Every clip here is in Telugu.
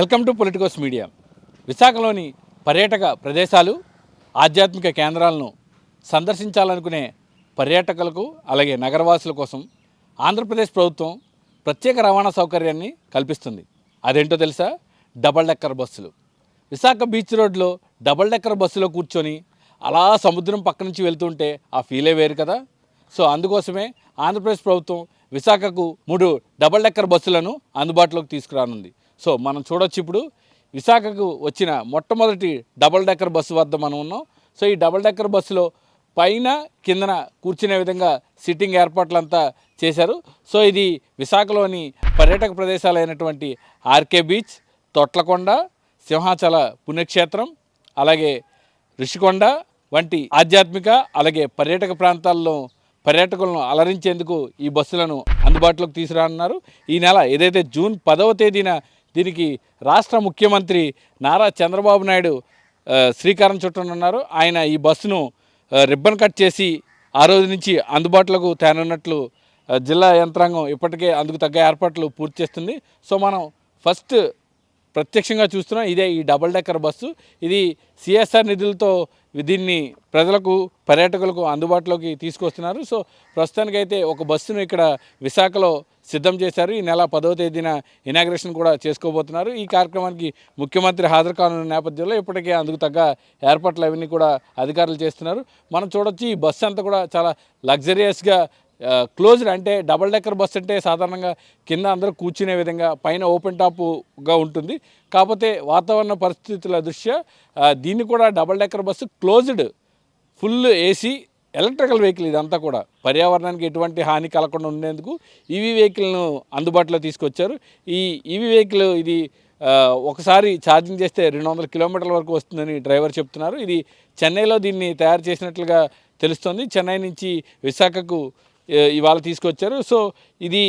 Welcome to Politicos media. విశాఖలోని పర్యాటక ప్రదేశాలు ఆధ్యాత్మిక కేంద్రాలను సందర్శించాలనుకునే పర్యాటకులకు అలాగే నగరవాసుల కోసం ఆంధ్రప్రదేశ్ ప్రభుత్వం ప్రత్యేక రవాణా సౌకర్యాన్ని కల్పిస్తుంది. అదేంటో తెలుసా? డబల్ డెక్కర్ బస్సులు. విశాఖ బీచ్ రోడ్లో డబల్ డెక్కర్ బస్సులో కూర్చొని అలా సముద్రం పక్క నుంచి వెళ్తుంటే ఆ ఫీలే వేరు కదా. సో అందుకోసమే ఆంధ్రప్రదేశ్ ప్రభుత్వం విశాఖకు మూడు డబల్ డెక్కర్ బస్సులను అందుబాటులోకి తీసుకురానుంది. సో మనం చూడొచ్చు ఇప్పుడు విశాఖకు వచ్చిన మొట్టమొదటి డబల్ డెక్కర్ బస్సు వద్ద మనం ఉన్నాం. సో ఈ డబల్ డెక్కర్ బస్సులో పైన కిందన కూర్చునే విధంగా సిట్టింగ్ ఏర్పాట్లంతా చేశారు. సో ఇది విశాఖలోని పర్యాటక ప్రదేశాలైనటువంటి ఆర్కే బీచ్ తొట్లకొండ సింహాచల పుణ్యక్షేత్రం అలాగే ఋషికొండ వంటి ఆధ్యాత్మిక అలాగే పర్యాటక ప్రాంతాల్లో పర్యాటకులను అలరించేందుకు ఈ బస్సులను అందుబాటులోకి తీసుకురానున్నారు. ఈ నెల ఏదైతే జూన్ పదవ తేదీన దీనికి రాష్ట్ర ముఖ్యమంత్రి నారా చంద్రబాబు నాయుడు శ్రీకారం చుట్టనున్నారు ఆయన ఈ బస్సును రిబ్బన్ కట్ చేసి ఆ రోజు నుంచి అందుబాటులోకి తేనున్నట్లు జిల్లా యంత్రాంగం ఇప్పటికే అందుకు తగ్గ ఏర్పాట్లు పూర్తి చేస్తుంది. సో మనం ఫస్ట్ ప్రత్యక్షంగా చూస్తున్నాం. ఇదే ఈ డబుల్ డెక్కర్ బస్సు. ఇది సిఎస్ఆర్ నిధులతో దీన్ని ప్రజలకు పర్యాటకులకు అందుబాటులోకి తీసుకొస్తున్నారు. సో ప్రస్తుతానికైతే ఒక బస్సును ఇక్కడ విశాఖలో సిద్ధం చేశారు. ఈ నెల పదవ తేదీన ఇనాగ్రేషన్ కూడా చేసుకోబోతున్నారు. ఈ కార్యక్రమానికి ముఖ్యమంత్రి హాజరు కానున్న నేపథ్యంలో ఇప్పటికే అందుకు తగ్గ ఏర్పాట్లు అవన్నీ కూడా అధికారులు చేస్తున్నారు. మనం చూడొచ్చు ఈ బస్సు అంతా కూడా చాలా లగ్జరియస్గా క్లోజ్డ్ అంటే డబల్ డెక్కర్ బస్ అంటే సాధారణంగా కింద అందరూ కూర్చునే విధంగా పైన ఓపెన్ టాప్గా ఉంటుంది. కాకపోతే వాతావరణ పరిస్థితుల దృష్ట్యా దీన్ని కూడా double decker bus closed full AC electrical vehicle ఇదంతా కూడా. పర్యావరణానికి ఎటువంటి హాని కలగకుండా ఉండేందుకు ఈవీ వెహికల్ను అందుబాటులో తీసుకొచ్చారు. ఈ ఈవీ వెహికల్ ఇది ఒకసారి ఛార్జింగ్ చేస్తే రెండు వందల కిలోమీటర్ల వరకు వస్తుందని డ్రైవర్ చెప్తున్నారు. ఇది చెన్నైలో దీన్ని తయారు చేసినట్లుగా తెలుస్తుంది. చెన్నై నుంచి విశాఖకు ఇవాళ తీసుకొచ్చారు. సో ఇది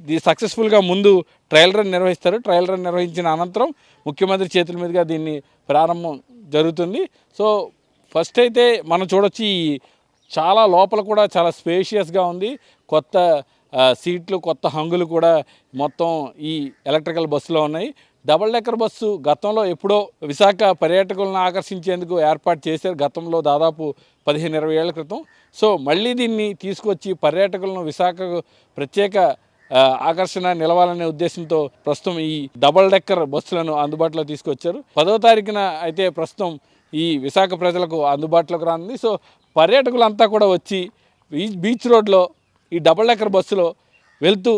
ఇది సక్సెస్ఫుల్గా ముందు ట్రయల్ రన్ నిర్వహిస్తారు. ట్రయల్ రన్ నిర్వహించిన అనంతరం ముఖ్యమంత్రి చేతుల మీదుగా దీన్ని ప్రారంభం జరుగుతుంది. సో ఫస్ట్ అయితే మనం చూడొచ్చు ఈ చాలా లోపల కూడా చాలా స్పేషియస్గా ఉంది. కొత్త సీట్లు కొత్త హంగులు కూడా మొత్తం ఈ ఎలక్ట్రికల్ బస్సులో ఉన్నాయి. డబల్ డెక్కర్ బస్సు గతంలో ఎప్పుడో విశాఖ పర్యాటకులను ఆకర్షించేందుకు ఏర్పాటు చేశారు. గతంలో దాదాపు పదిహేను ఇరవై ఏళ్ళ క్రితం. సో మళ్ళీ దీన్ని తీసుకొచ్చి పర్యాటకులను విశాఖకు ప్రత్యేక ఆకర్షణ నిలవాలనే ఉద్దేశంతో ప్రస్తుతం ఈ డబల్ డెక్కర్ బస్సులను అందుబాటులో తీసుకొచ్చారు. పదో తారీఖున అయితే ప్రస్తుతం ఈ విశాఖ ప్రజలకు అందుబాటులోకి రానుంది. సో పర్యాటకులంతా కూడా వచ్చి బీచ్ బీచ్ రోడ్లో ఈ డబల్ డెక్కర్ బస్సులో వెళ్తూ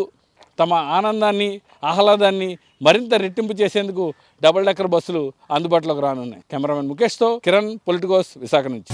తమ ఆనందాన్ని ఆహ్లాదాన్ని మరింత రెట్టింపు చేసేందుకు డబల్ డెక్కర్ బస్సులు అందుబాటులోకి రానున్నాయి. కెమెరామెన్ ముఖేష్తో కిరణ్ పొలిటికోస్ విశాఖ నుంచి.